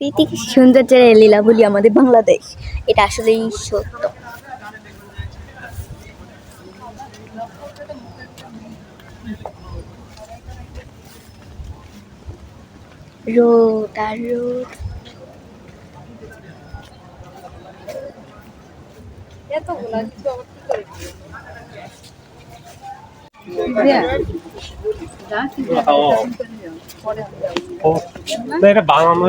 প্রাকৃতিক সৌন্দর্যের লীলাবলি আমাদের বাংলাদেশ। এটা আসলেই সত্য। রোদ আর রোদ। এটা বাংলা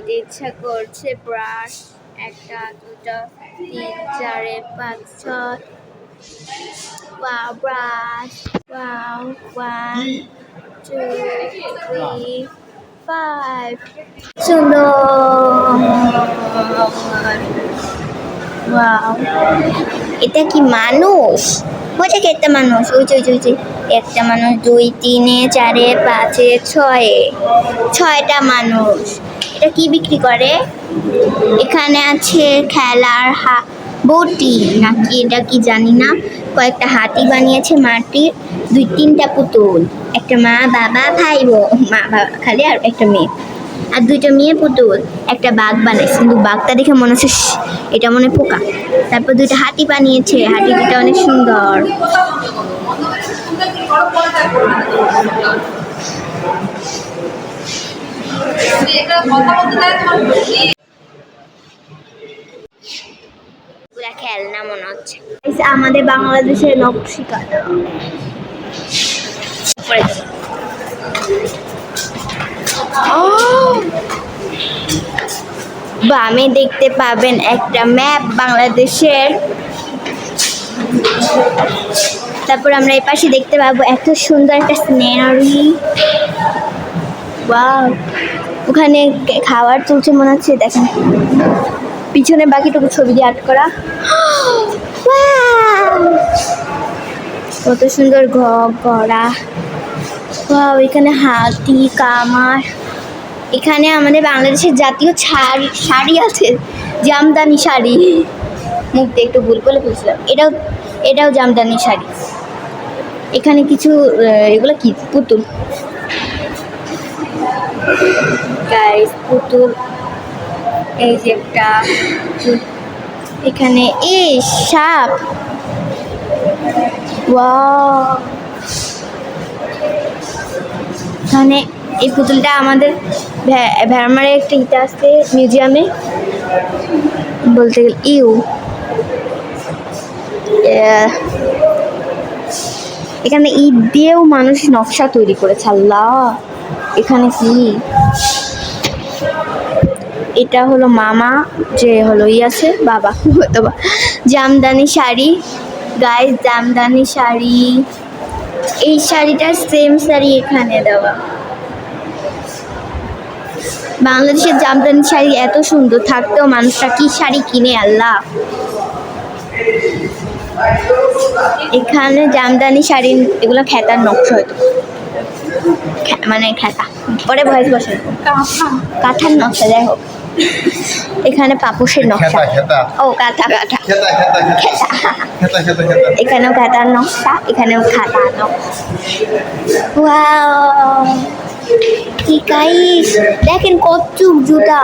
নিতে ইচ্ছা করছে। ব্রাশ একটা দুটো তিন চারে পাঁচ ছয় brush wow one two three five সুন্দর। এটা কি মানুষ? ওটা কি একটা মানুষ? ওই যে, ওই যে একটা মানুষ দুই তিনে চারে পাঁচে ছয়ে ছয়টা মানুষ। এটা কি বিক্রি করে? এখানে আছে খেলার হা, বটি। নাকি এটা কি জানি না। কয়েকটা হাতি বানিয়েছে মাটির, দুই তিনটা পুতুল। একটা মা, বাবা ভাই বোন মা, বাবা খালি আর একটা মেয়ে। আর দুইটা মেয়ে পুতুল। একটা বাঘ বানাইছে। কিন্তু বাঘটা দেখে মনে হচ্ছে এটা মনে পোকা। তারপর দুইটা হাতি বানিয়েছে। হাতি দুটা অনেক সুন্দর এটা কথা বলতে চাই তোমার বুদ্ধি পুরা খেলনা মনে হচ্ছে। আমাদের বাংলাদেশের নকশি কাটা বামে দেখতে পাবেন একটা ম্যাপ বাংলাদেশের। তারপর আমরা এই পাশে দেখতে পাবো এত সুন্দর একটা সিনারি ওয়াও ওখানে খাবার চলছে মনে হচ্ছে দেখেন। পিছনে বাকিটুকু ছবি দিয়ে আর্ট করা! কত সুন্দর করা Wow, এখানে হাতি কামার। এখানে আমাদের বাংলাদেশের জাতীয় শাড়ি শাড়ি আছে। জামদানি শাড়ি। মুখতে একটু ভুল করে ফেলছিলাম এটাও এটাও জামদানি শাড়ি। এখানে কিছু এগুলো কি? পুতুল। গাইস পুতুল, এই যে একটা এখানে এ সাপ। এখানে এই পুতুলটা আমাদের ভ্যা- ভ্যারমারে একটা ইটা আছে, মিউজিয়ামে। বলতে গেলে, ইউ। এখানে ইট দিয়েও মানুষ নকশা তৈরি করেছে, আল্লাহ। এখানে কি? এটা হলো মামা, যে হলো ই আছে, বাবা, অথবা জামদানি শাড়ি। গায়ে জামদানি শাড়ি। এই শাড়িটার সেম শাড়ি এখানে দেওয়া। বাংলাদেশের জামদানি শাড়ি এত সুন্দর, থাকতেও মানুষটা কি শাড়ি কিনে, আল্লাহ? এখানে জামদানি শাড়ি এগুলো খেতার নকশা হয়তো। মানে খেতা। পরে ভয়েস বসে। কাঁথার নকশা যাই হোক। এখানে পাপোশের নকশা। খেতা। খেতা ও কাঁথা কাঁথা এখানেও কাঁথার নকশা এখানেও খাতা কি গাইস দেখেন কচ্ছুক জুতা।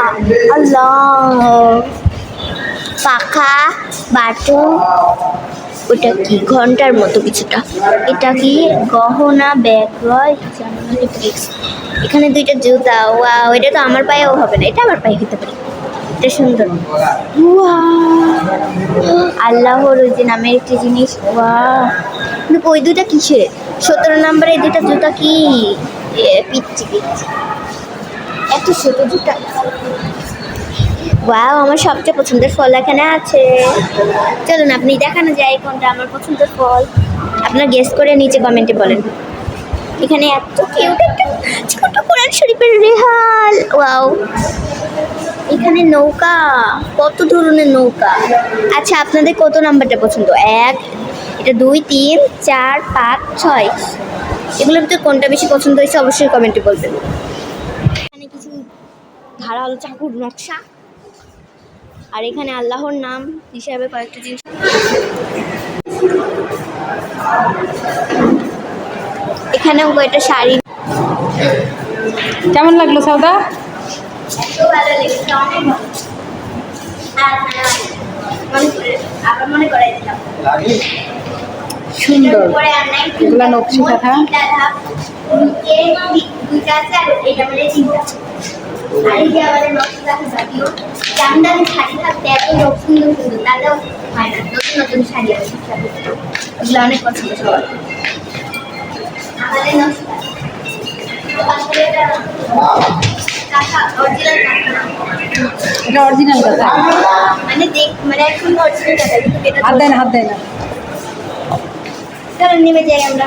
আল্লাহ। পাখা বাটু ওটা কি ঘণ্টার মতো কিছুটা? এটা কি গহনা ব্যাগ রয় এখানে দুইটা জুতা, ওয়াও, এটা তো আমার পায়েও হবে না, এটা আমার পায়ে খেতে পারি। এটা সুন্দর! আল্লাহর ওই যে নামের একটি জিনিস ওয়া ওই দুটা কিসের? সতেরো নম্বরে এই দুটা জুতা কি? পিচ্ছি পিচ্ছি এত ছোট জুতা। ওয়াও আমার সবচেয়ে পছন্দের ফল এখানে আছে। চলুন, আপনি দেখানো যায় কোনটা আমার পছন্দের ফল। আপনার গেস করে নিচে কমেন্টে বলেন। এখানে এত কিউট একটা ছোট কোরআন শরীফের রেহাল। ওয়াও এখানে নৌকা, কত ধরনের নৌকা। আচ্ছা আপনাদের কত নাম্বারটা পছন্দ? এক, এটা দুই, তিন, চার, পাঁচ, ছয়। এগুলোর ভিতরে কোনটা বেশি পছন্দ হয়েছে অবশ্যই কমেন্টে বলবেন। এখানে কিছু ধারা ধারালো চাকুর নকশা। আর এখানে আল্লাহর নাম হিসাবে কয়েকটা জিনিস। এখানেও কয়েকটা শাড়ি। কেমন লাগল সৌদা? মনে সুন্দর। এগুলা নকশি কাঁথা। দি- দুইটা আছে আর এটা মানে তিনটা এই যে আমাদের নকশি কাঁথা জাতীয় জামদানি শাড়ি থাকতে এত নক- সুন্দর সুন্দর তাতেও হয় না নতুন নতুন শাড়ি আছে এগুলো অনেক পছন্দ সবার। আমাদের এটা অরিজিনাল কাঁথা? মানে দেখ মানে এখন অরিজিনাল কাঁথা হাত দেয় না হাত দেয় না। চলো নেমে যাই আমরা।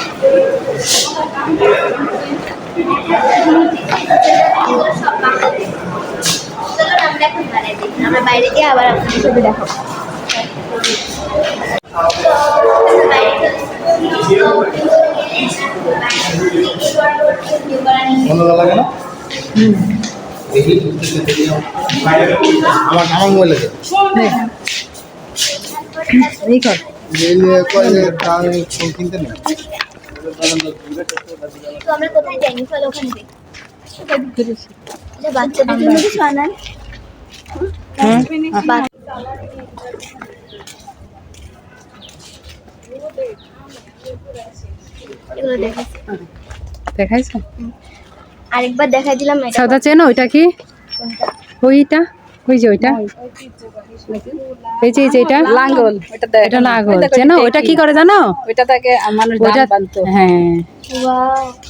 আমরা বাইরে দেখি। গিয়ে আবার আপনাদের সাথে দেখাবো লাগে না আমার আমার মোবাইলে দে। এই কর কিনতে নেই তো আমরা কোথায় যাইনি চলো ওখানে দেখি বাচ্চাদের জন্য কিছু আনান বা- এগুলো দেখেছি দেখাইছো? আরেকবার দেখাই দিলাম সৌদা চেনো? ওইটা কি? ওইটা? ওই যে ওইটা? এই যে এই যে এটা? লাঙ্গল এটা লাঙ্গল চেনো ওইটা কি করে জানো? ওইটা থেকে মানুষ ধান হ্যাঁ।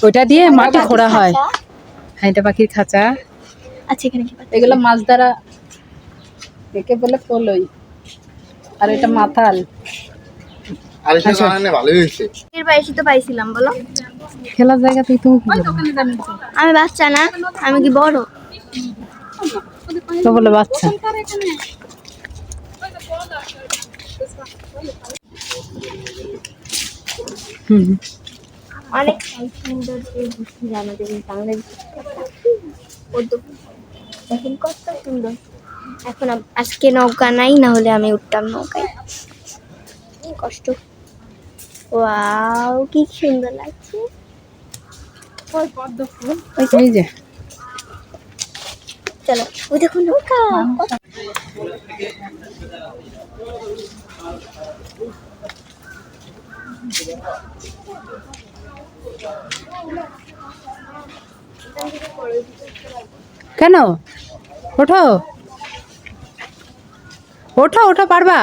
ওইটা দিয়ে মাটি খোঁড়া হয়। হ্যাঁ এটা পাখির খাঁচা। আচ্ছা এখানে কি এগুলো মাছ ধরা একে বলে পলই আর এটা মাথাল। আর এসে বানানে ভালোই হয়েছে। এর বয়সী তো পাইছিলাম বলো। খেলার জায়গা থেকে তুমি আমি বাচ্চা না আমি কি বড়? তো বলে বাচ্চা। হুম। অনেক সুন্দর যে আমাদের বাংলাদেশ দেখেন কত সুন্দর। এখন আজকে নৌকা নাই না হলে আমি উঠতাম নৌকায়। কষ্ট। ওয়াও কি সুন্দর লাগছে। ওই যে। চলো ওই দেখো নৌকা কেন? ওঠো। ওঠো ওঠো পারবা?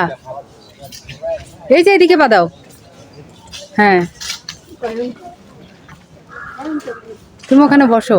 এই যে এদিকে বাদাও হ্যাঁ। তুমি ওখানে বসো।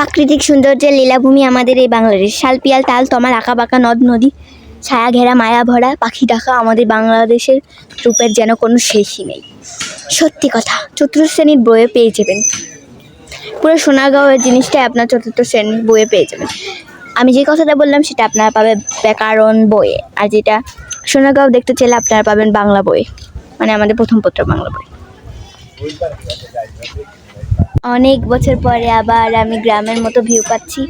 প্রাকৃতিক সৌন্দর্যের লীলাভূমি আমাদের এই বাংলাদেশ। শালপিয়াল তাল তমাল আঁকা, বাঁকা, নদ, নদী, ছায়া, ঘেরা, মায়া ভরা, পাখি ডাকা আমাদের বাংলাদেশের রূপের যেন কোনো শেষই নেই। সত্যি কথা, চতুর্থ শ্রেণির বইয়ে পেয়ে যাবেন। পুরো সোনাগাঁওয়ের জিনিসটাই আপনার চতুর্থ শ্রেণির বইয়ে পেয়ে যাবেন। আমি যে কথাটা বললাম সেটা আপনারা পাবেন ব্যাকরণ বইয়ে। আর যেটা সোনাগাঁও দেখতে চাইলে আপনারা পাবেন বাংলা বই মানে আমাদের প্রথম পত্র বাংলা বই অনেক বছর পরে আবার আমি গ্রামের মতো ভিউ পাচ্ছি।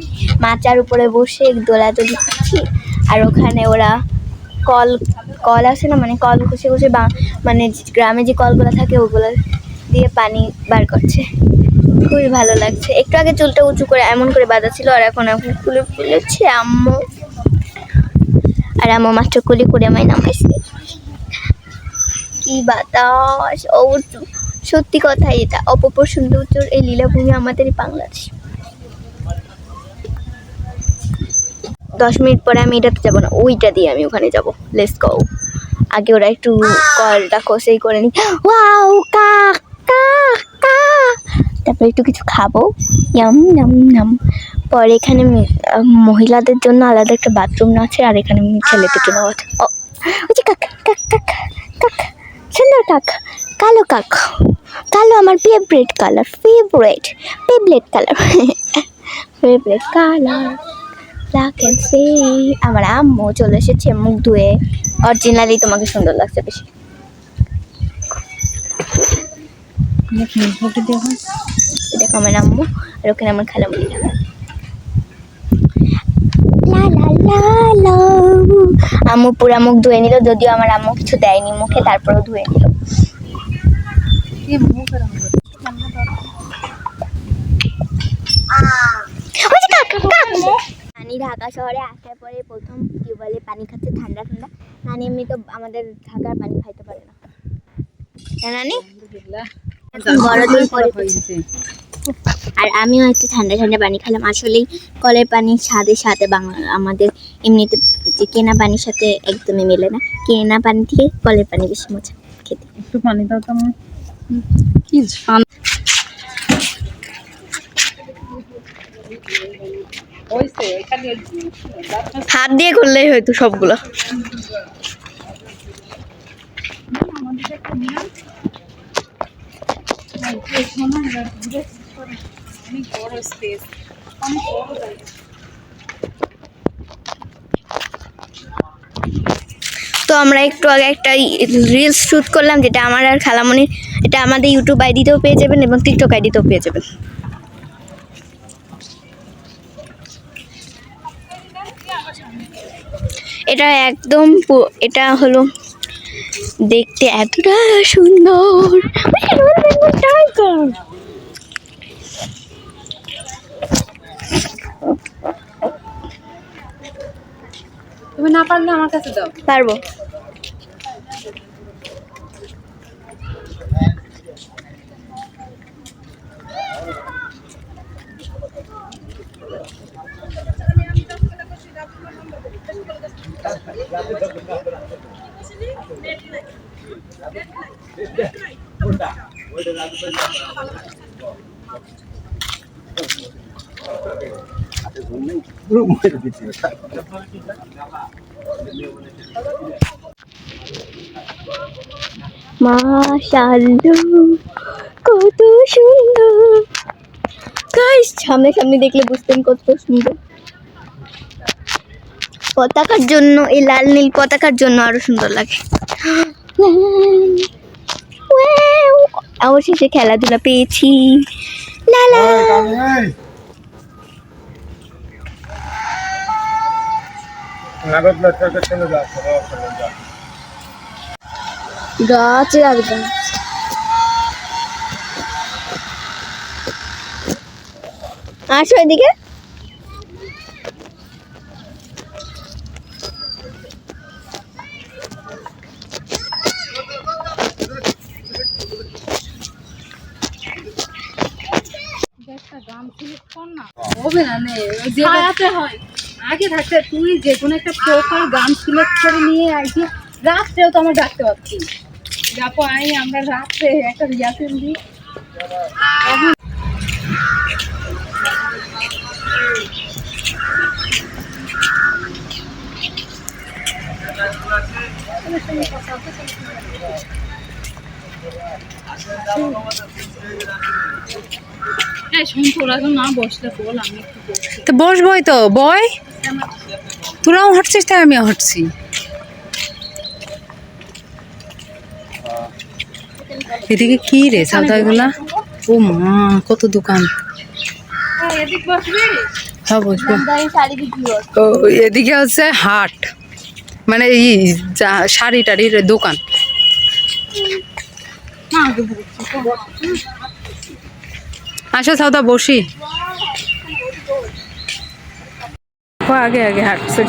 মাচার উপরে বসে দোলাদলি করছি। আর ওখানে ওরা কল কল আসে না মানে কল ঘষে ঘষে বা মানে গ্রামে যে কলগুলো থাকে ওগুলো দিয়ে পানি বার করছে। খুবই ভালো লাগছে। একটু আগে চুলটা উঁচু করে এমন করে বাঁধা ছিল আর এখন এখন ফুলে ফুলেছে, আম্মু। আর আম্মু মাত্র কুলি করে আমায় নামাইছে। কি বাতাস, ও সত্যি কথা এটা অপপর সৌন্দর্যর এই লীলাভূমি আমাদের বাংলাদেশ। দশ মিনিট পরে আমি এটাতে যাব না, ওইটা দিয়ে আমি ওখানে যাব। লেস গো আগে ওরা একটু কলটা কষেই করে নি। তারপরে একটু কিছু খাব। ইয়াম ইয়াম ইয়াম পরে এখানে মহিলাদের জন্য আলাদা একটা বাথরুম আছে, আর এখানে ছেলেদের জন্য আছে। ও ওই যে কাক কাক কাক কাক। সুন্দর কাক, কালো কাক। কালো আমার favourite colour favourite favourite colour favourite colour black আমার আম্মু চলে এসেছে মুখ ধুয়ে। অরিজিনালি তোমাকে সুন্দর লাগছে বেশি। দেখো আমার আম্মু, আর ওখানে আমার লা লা লা। আম্মু পুরা মুখ ধুয়ে নিল যদিও আমার আম্মু কিছু দেয়নি মুখে তারপরেও ধুয়ে নিল। নানি ঢাকা শহরে আসার পরে প্রথম টিউবওয়েলে পানি খাচ্ছে ঠান্ডা ঠান্ডা। নানি এমনি তো আমাদের ঢাকার পানি খাইতে পারে না। নানি? পরে আর আমিও একটু ঠান্ডা ঠান্ডা পানি খেলাম আসলেই কলের পানির স্বাদের সাথে বাংলা আমাদের এমনিতে যে কেনা পানির সাথে একদমই মেলে না। কেনা পানি থেকে কলের পানি বেশি মজা খেতে। একটু পানি দাও তো কি হাত দিয়ে করলেই হয়তো সবগুলো। অনেক বড় স্পেস অনেক বড় তো আমরা একটু আগে একটা রিলস শ্যুট করলাম যেটা আমার আর খালামণির এটা আমাদের ইউটিউব আইডিতেও পেয়ে যাবেন এবং টিকটক আইডিতেও পেয়ে যাবেন। এটা একদম এটা হলো দেখতে এতটা সুন্দর। তুমি না পারলে আমার কাছে দাও পারব। মাশাআল্লাহ কত সুন্দর। গাইস সামনে সামনে দেখলে বুঝতেন কত সুন্দর। পতাকার জন্য এই লাল নীল পতাকার জন্য আরও সুন্দর লাগে! অবশেষে খেলাধুলা পেয়েছি। লালা আর গাছ আসো এদিকে একটা গান সিলেক্ট কর না হবে না নে। যে হয়। আগে থাকতে তুই যে কোনো একটা প্রপার গান সিলেক্ট করে নিয়ে আইছি রাত্রেও তো আমরা ডাকতে পারছি যাব আই আমরা রাত্রে একটা রিহার্সেল দিই। শুন তোরা তো বসছি। তো বসবই তো বয়। তোরাও হাঁটছিস তাই আমিও হাঁটছি। এদিকে কি রে সাদা এগুলা ও মা কত দোকান। হ্যাঁ বসবো? কর ও এদিকে হচ্ছে হাট। মানে এই শাড়ি টাড়ির দোকান। আসো সাউদা বসি। আগে আগে হাঁটছে।